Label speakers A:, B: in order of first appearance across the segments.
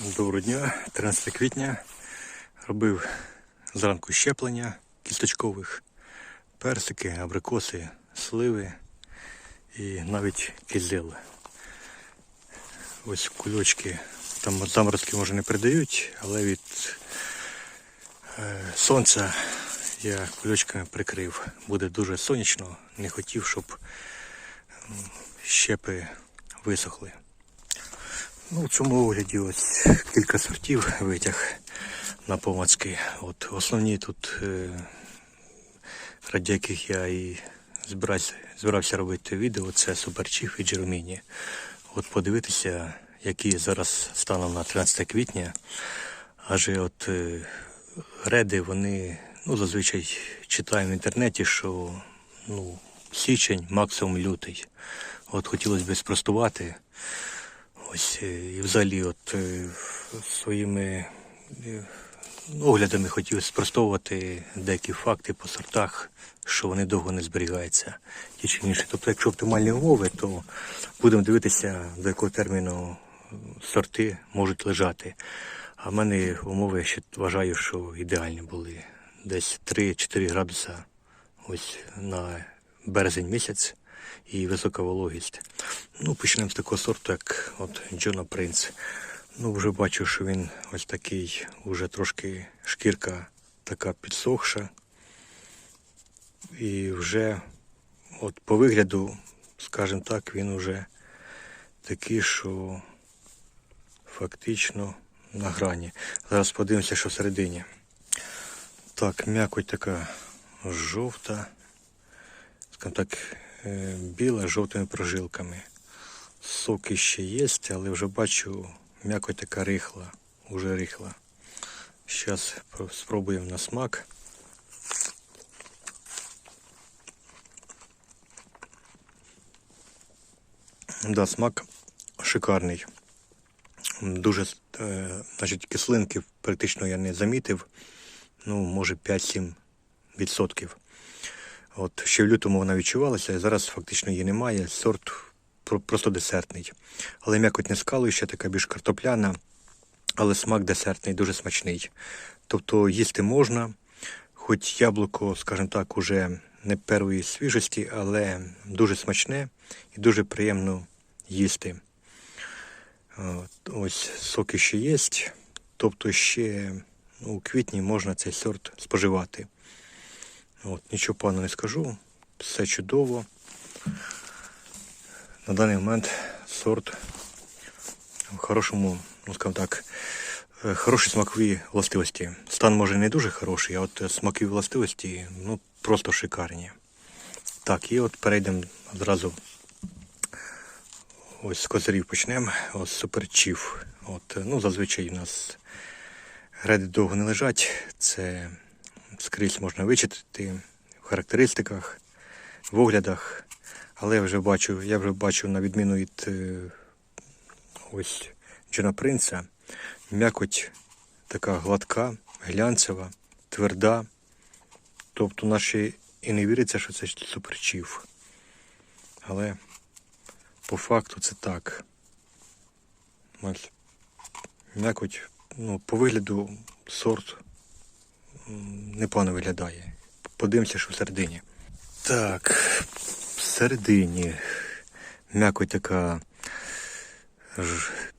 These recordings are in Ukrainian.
A: Доброго дня, 13 квітня. Робив зранку щеплення кісточкових, персики, абрикоси, сливи і навіть кизил. Ось кульочки. Там заморозки може не передають, але від е, сонця я кульочками прикрив. Буде дуже сонячно, не хотів, щоб щепи висохли. Ну, в цьому огляді ось кілька сортів витяг на помацки. От основні тут, е, ради яких я і збирався, робити відео, це суперчіф і джероміні. От подивитися, які зараз станом на 13 квітня. Адже от е, реди, вони, ну, зазвичай читаємо в інтернеті, що ну, січень, максимум лютий. От хотілося б спростувати. Ось е, і взагалі, от е, своїми е, оглядами хотів спростовувати деякі факти по сортах, що вони довго не зберігаються. Ті чи інші. Тобто, якщо оптимальні умови, то будемо дивитися, до якого терміну сорти можуть лежати. А в мене умови я ще вважаю, що ідеальні були. Десь 3-4 градуса ось на березень місяць і висока вологість. Ну, почнемо з такого сорту, як от Джона Принц. Ну, вже бачу, що він ось такий, уже трошки шкірка така підсохша. І вже от по вигляду, скажімо так, він уже такий, що фактично на грані. Зараз подивимося, що всередині. Так, м'якоть така жовта, скажімо так, біла з жовтими прожилками. Соки ще є, але вже бачу, м'якоть така рихла, уже рихла. Зараз спробуємо на смак. Да, смак шикарний. Дуже, е, значить, кислинки практично я не замітив. Ну, може 5-7 відсотків. От ще в лютому вона відчувалася, і зараз фактично її немає. Сорт просто десертний. Але м'якоть не скалуюча, така більш картопляна, але смак десертний, дуже смачний. Тобто їсти можна, хоч яблуко, скажімо так, уже не першої свіжості, але дуже смачне і дуже приємно їсти. Ось соки ще є, тобто ще ну, у квітні можна цей сорт споживати. От, нічого поганого не скажу, все чудово. На даний момент сорт в хорошому, ну скажімо так, е, хороші смакові властивості. Стан може не дуже хороший, а от е, смакові властивості ну, просто шикарні. Так, і от перейдемо одразу. Ось з козирів почнемо. Ось суперчіф. От, е, ну, зазвичай у нас греди довго не лежать. Це скрізь можна вичитати в характеристиках, в оглядах. Але я вже бачу, я вже бачу на відміну від е, ось Джона Принца, м'якоть така гладка, глянцева, тверда. Тобто наші і не віриться, що це суперчіф. Але по факту це так. М'якоть, ну, по вигляду сорт непогано виглядає. Подивимося, що всередині. Так, всередині м'якоть така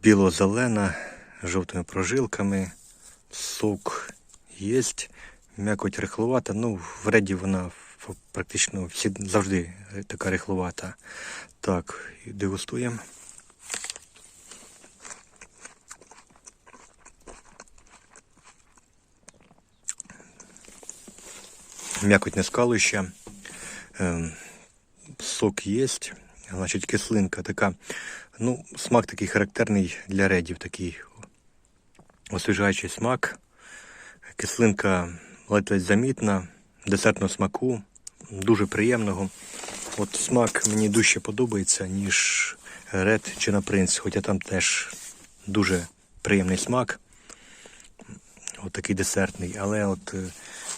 A: біло-зелена, з жовтими прожилками. Сок є. М'якоть рихловата. Ну, в реді вона практично завжди така рихловата. Так, дегустуємо. М'якоть не скалуща. Ем, сок є, значить кислинка така. Ну, смак такий характерний для редів, такий освіжаючий смак. Кислинка ледь-ледь замітна, десертного смаку, дуже приємного. От смак мені дужче подобається, ніж ред чи на принц, хоча там теж дуже приємний смак. От такий десертний, але от е,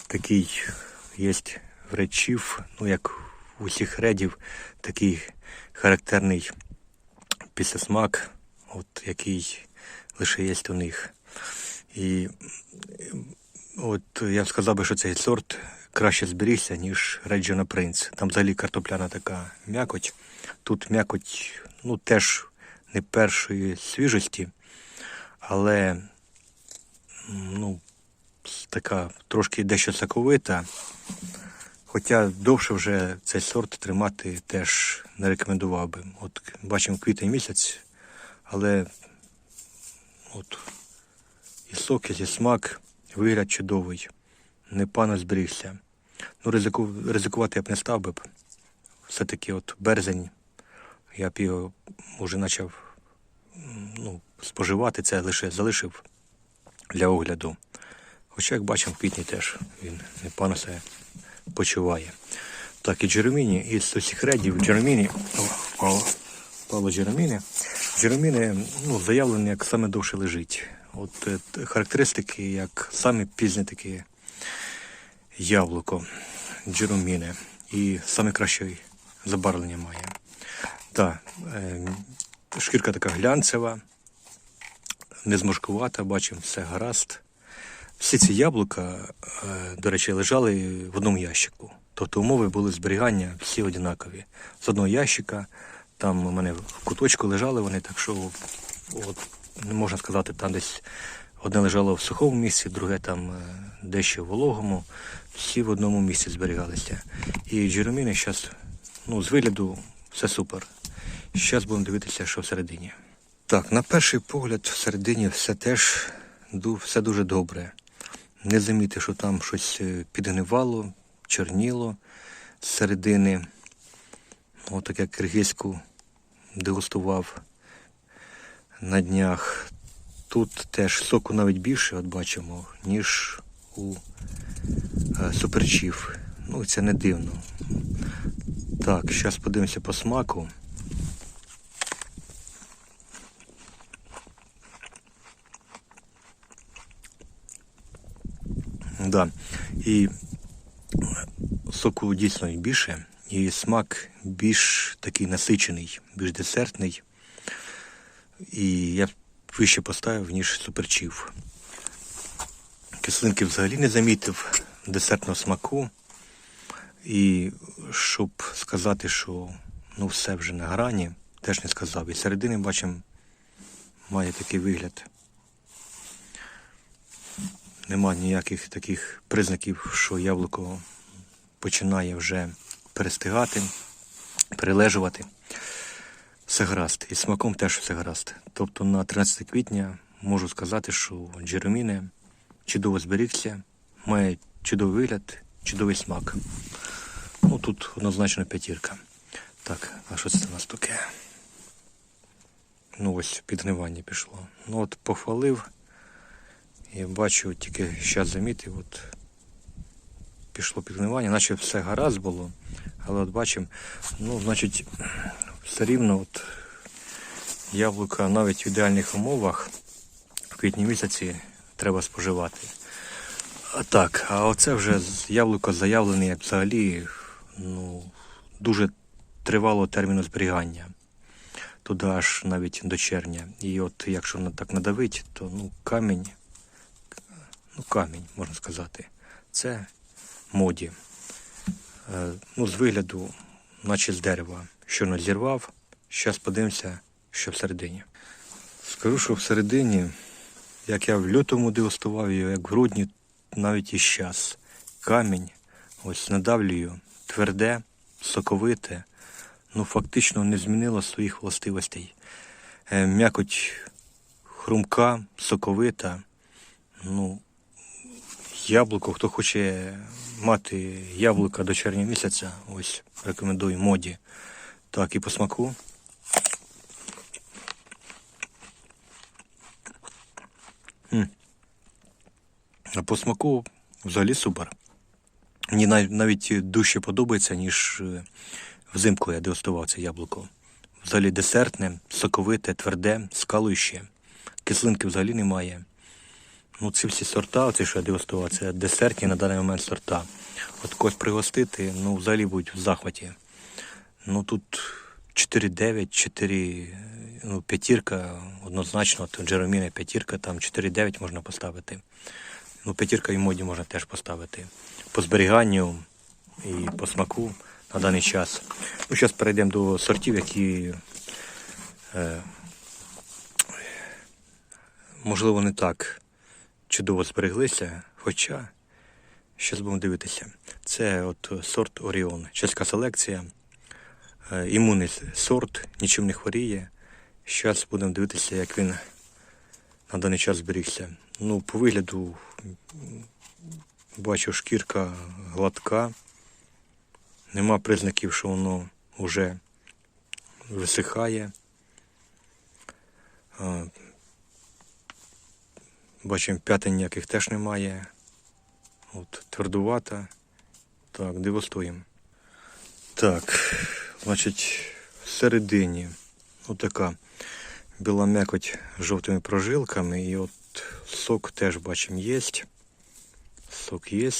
A: такий є в речів, ну як у усіх редів, такий характерний післясмак, от який лише є у них. І от я б сказав би, що цей сорт краще зберігся, ніж Реджіна Принц. Там взагалі картопляна така м'якоть. Тут м'якоть ну, теж не першої свіжості, але ну, така трошки дещо соковита. Хоча довше вже цей сорт тримати теж не рекомендував би. От бачимо квітень місяць, але от і сок, і смак, вигляд чудовий. Непогано зберігся. Ну, ризику, ризикувати я б не став би. Все-таки от березень я б його вже почав ну, споживати, це лише залишив для огляду. Хоча, як бачимо, в квітні теж він непогано себе почуває. Так, і Джереміні, із усіх редів Джереміні, впало, впало. Джереміни ну, заявлені, як саме довше лежить. От е, характеристики, як саме пізнє таке яблуко Джереміни. І саме краще забарвлення має. Так, е, шкірка така глянцева, не зморшкувата, бачимо, все гаразд. Всі ці яблука, е, до речі, лежали в одному ящику. Тобто умови були зберігання всі однакові. З одного ящика, там у мене в куточку лежали вони, так що от, не можна сказати, там десь одне лежало в сухому місці, друге там е, дещо в вологому. Всі в одному місці зберігалися. І джероміни зараз, ну, з вигляду все супер. Зараз будемо дивитися, що всередині. Так, на перший погляд, всередині все теж все дуже добре. Не замітив, що там щось е, підгнивало, чорніло з середини. Отак як киргизьку дегустував на днях. Тут теж соку навіть більше, от бачимо, ніж у е, суперчів. Ну, це не дивно. Так, зараз подивимося по смаку. Да. І соку дійсно більше, і смак більш такий насичений, більш десертний. І я вище поставив, ніж суперчів. Кислинки взагалі не замітив десертного смаку. І щоб сказати, що ну все вже на грані, теж не сказав. І середини бачимо, має такий вигляд. Нема ніяких таких признаків, що яблуко починає вже перестигати, перележувати. Все гаразд. І смаком теж все гаразд. Тобто на 13 квітня можу сказати, що Джереміне чудово зберігся, має чудовий вигляд, чудовий смак. Ну тут однозначно п'ятірка. Так, а що це у нас таке? Ну ось підгнивання пішло. Ну от похвалив. І бачу, тільки зараз замітив, от пішло підгнивання, наче все гаразд було, але от бачимо, ну, значить, все рівно от яблука навіть в ідеальних умовах в квітні місяці треба споживати. А так, а оце вже яблуко заявлене як взагалі ну, дуже тривало терміну зберігання. Туди аж навіть до червня. І от якщо так надавить, то ну, камінь ну, камінь, можна сказати. Це моді. Е, ну, з вигляду, наче з дерева. Щойно зірвав. Зараз подивимося, що всередині. Скажу, що всередині, як я в лютому дегустував його, як в грудні, навіть і зараз. Камінь, ось надавлюю, тверде, соковите, ну фактично не змінило своїх властивостей. Е, м'якоть хрумка, соковита, ну, яблуко, хто хоче мати яблука до червня місяця, ось рекомендую моді. Так, і по смаку. А по смаку взагалі супер. Мені навіть дужче подобається, ніж е, взимку я дегустував це яблуко. Взагалі десертне, соковите, тверде, скалуще. Кислинки взагалі немає. Ну, ці всі сорта, оці, що я дегустував, це десертні на даний момент сорта. От когось пригостити, ну, взагалі будуть в захваті. Ну тут 4,9, 4, ну, п'ятірка, однозначно, то Джероміна п'ятірка, там 4,9 можна поставити. Ну, п'ятірка і моді можна теж поставити. По зберіганню і по смаку на даний час. Ну, зараз перейдемо до сортів, які е, можливо не так чудово збереглися, хоча зараз будемо дивитися. Це от сорт Оріон, чеська селекція, е, імунний сорт, нічим не хворіє. Зараз будемо дивитися, як він на даний час зберігся. Ну, по вигляду бачу, шкірка гладка. Нема признаків, що воно вже висихає. Бачимо, п'ятин ніяких теж немає. От, твердувата. Так, дивостоїмо. Так, значить, всередині отака біла м'якоть з жовтими прожилками. І от сок теж бачимо є. Сок є.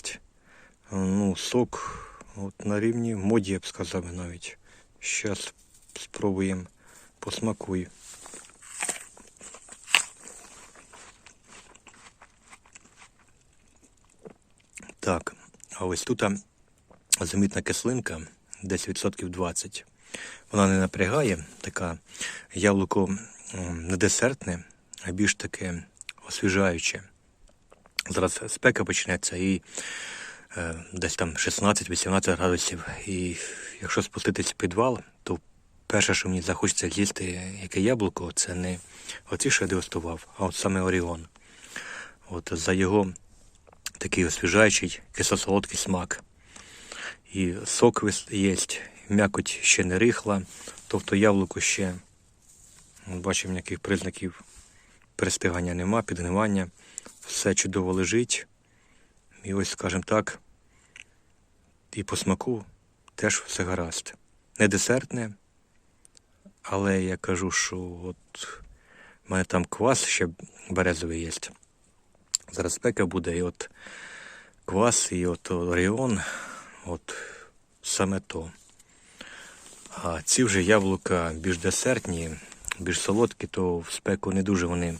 A: Ну, сок от на рівні моді, я б сказав навіть. Зараз спробуємо посмакую. Так, а ось тут замітна кислинка, десь відсотків 20. Вона не напрягає, така яблуко не десертне, а більш таке освіжаюче. Зараз спека почнеться і е, десь там 16-18 градусів. І якщо спуститись в підвал, то перше, що мені захочеться з'їсти яке яблуко, це не оці, що я дегустував, а от саме Оріон. От за його такий освіжаючий кисло-солодкий смак. І сок є, м'якоть ще не рихла, тобто яблуко ще, бачимо, ніяких признаків перестигання нема, підгнивання, все чудово лежить. І ось, скажімо так, і по смаку теж все гаразд. Не десертне, але я кажу, що от в мене там квас ще березовий є. Зараз спека буде, і от квас, і от Оріон, от саме то. А ці вже яблука більш десертні, більш солодкі, то в спеку не дуже вони.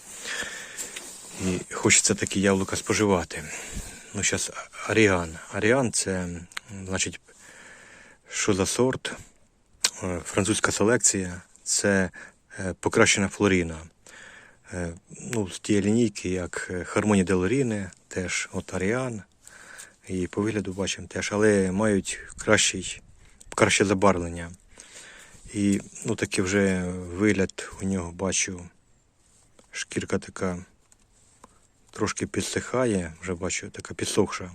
A: І хочеться такі яблука споживати. Ну, зараз Аріан. Аріан це, значить, що за сорт? Е, Французька селекція це е, покращена флоріна. Е, ну, з тієї лінійки, як Хармоні Делоріне, теж от Аріан. І по вигляду бачимо теж, але мають кращий, краще забарвлення. І ну, такий вже вигляд у нього бачу. Шкірка така трошки підсихає, вже бачу, така підсохша.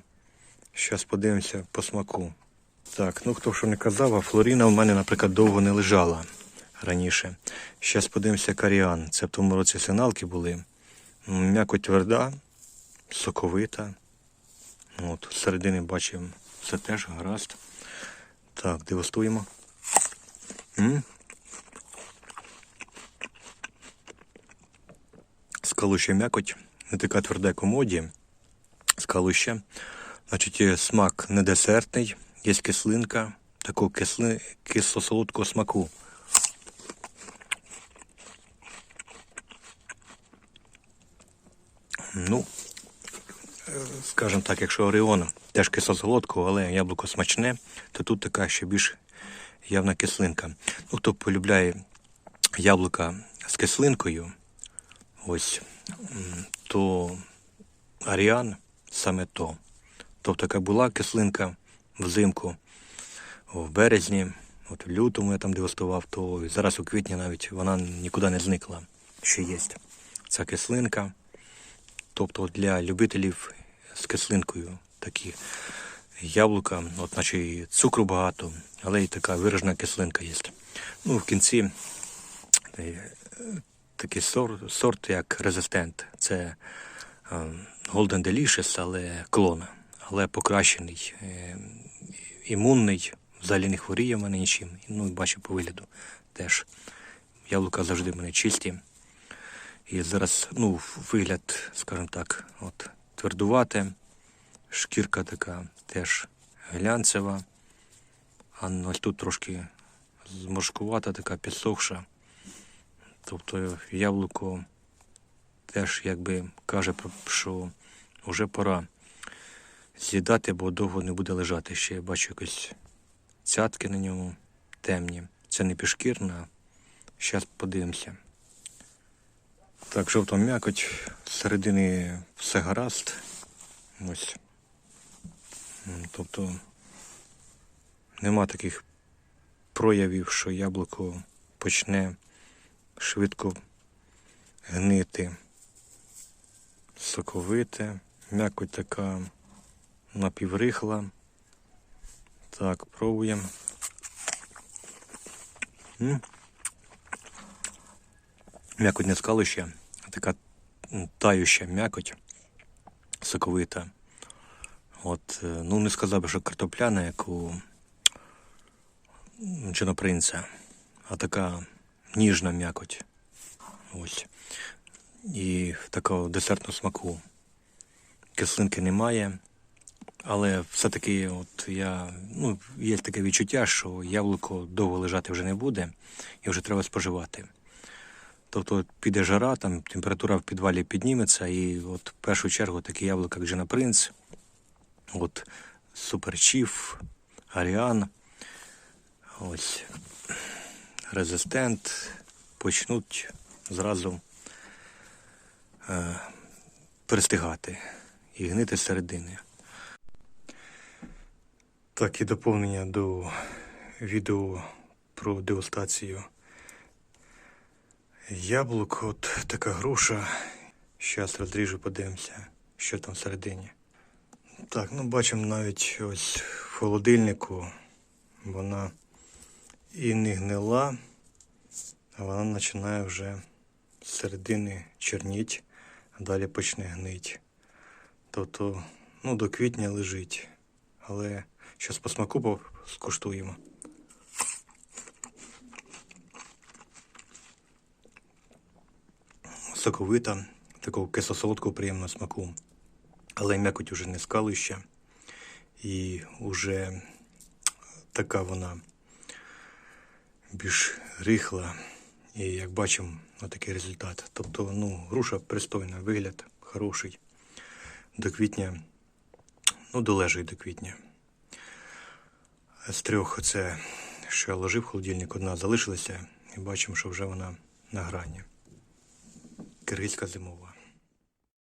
A: Зараз подивимося по смаку. Так, ну хто що не казав, а Флоріна в мене, наприклад, довго не лежала раніше. Зараз подивимося каріан. Це в тому році сигналки були. М'яко тверда, соковита. От, середини бачимо, все теж гаразд. Так, дегустуємо. Скалуща м'якоть, не така тверда, як у моді. Скалуща. Значить, смак не десертний, є кислинка, такого кисли, кисло-солодкого смаку. Ну, скажімо так, якщо Оріон теж кисло-солодкого, але яблуко смачне, то тут така ще більш явна кислинка. Ну, хто полюбляє яблука з кислинкою, ось, то Аріан саме то. Тобто, яка була кислинка взимку, в березні, от в лютому я там дегустував, то зараз у квітні навіть вона нікуди не зникла. Ще є ця кислинка. Тобто для любителів з кислинкою такі яблука, от наче і цукру багато, але і така виражена кислинка є. Ну, в кінці е, такий сорт, сорт як резистент. Це е, Golden Delicious, але клон, але покращений, е, імунний, взагалі не хворіє в мене нічим. Ну, бачу по вигляду теж. Яблука завжди в мене чисті. І зараз, ну, вигляд, скажімо так, от твердувате, шкірка така теж глянцева. А ось тут трошки зморшкувата, така підсохша. Тобто яблуко теж якби каже, що вже пора з'їдати, бо довго не буде лежати. Ще я бачу якось цятки на ньому темні. Це не пішкірна. Зараз подивимося. Так, жовта м'якоть, зсередини все гаразд. Ось. Тобто нема таких проявів, що яблуко почне швидко гнити. Соковите, м'якоть така напіврихла. Так, пробуємо. М'якоть не скалуща, а така м, тающа м'якоть, соковита. От, е, ну не сказав би, що картопляна, як у чинопринця, а така ніжна м'якоть. Ось. І такого десертного смаку. Кислинки немає, але все-таки от я, ну, є таке відчуття, що яблуко довго лежати вже не буде і вже треба споживати. Тобто піде жара, там температура в підвалі підніметься, і от в першу чергу такі яблука, як Джина Принц, от Суперчіф, Аріан, ось Резистент почнуть зразу е, перестигати і гнити середини. Так, і доповнення до відео про дегустацію яблук. От така груша. Зараз розріжу, подивимося, що там всередині. Так, ну бачимо навіть ось в холодильнику вона і не гнила, а вона починає вже з середини чорніть, а далі почне гнить. Тобто, ну, до квітня лежить. Але зараз по смаку скуштуємо. Соковита, такого кисло-солодкого приємного смаку. Але м'якоть уже не скалища. І вже така вона більш рихла. І як бачимо, отакий результат. Тобто, ну, груша пристойна, вигляд хороший. До квітня, ну, долежить до квітня. З трьох це, я ложив холодильник, одна залишилася, і бачимо, що вже вона на грані. Киргизька зимова.